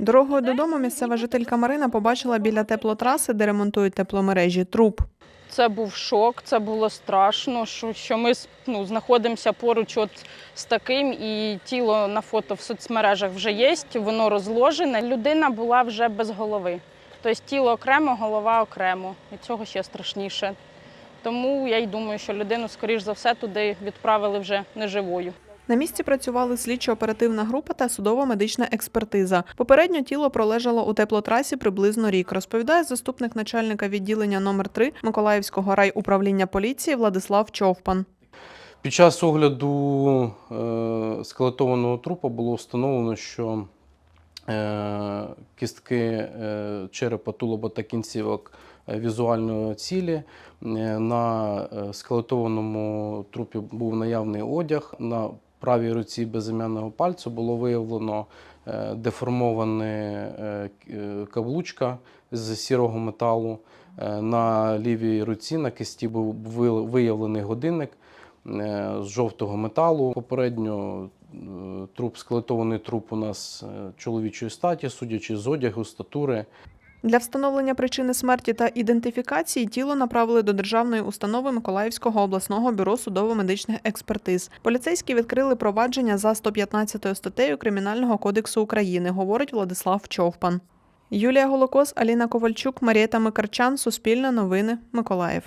Дорогою додому місцева жителька Марина побачила біля теплотраси, де ремонтують тепломережі, труп. Це був шок, це було страшно, що, що ми ну, знаходимося поруч от з таким, і тіло на фото в соцмережах вже є, воно розложене. Людина була вже без голови. Тобто тіло окремо, голова окремо. І цього ще страшніше. Тому я й думаю, що людину, скоріш за все, туди відправили вже неживою. На місці працювали слідчо-оперативна група та судово-медична експертиза. Попередньо тіло пролежало у теплотрасі приблизно рік, розповідає заступник начальника відділення номер 3 Миколаївського райуправління поліції Владислав Човпан. Під час огляду е, скелетованого трупа було встановлено, що е, кістки е, черепа, тулуба та кінцівок е, візуально цілі. На скелетованому трупі був наявний одяг. На правій руці безім'яного пальцю було виявлено е, деформована е, е, каблучка з сірого металу. На лівій руці на кисті був виявлений годинник з жовтого металу. Попередньо труп, скелетований труп у нас чоловічої статі, судячи з одягу, статури. Для встановлення причини смерті та ідентифікації тіло направили до державної установи Миколаївського обласного бюро судово-медичних експертиз. Поліцейські відкрили провадження за 115 статтею Кримінального кодексу України, говорить Владислав Човпан. Юлія Голокос, Аліна Ковальчук, Марієта Микарчан, Суспільне новини, Миколаїв.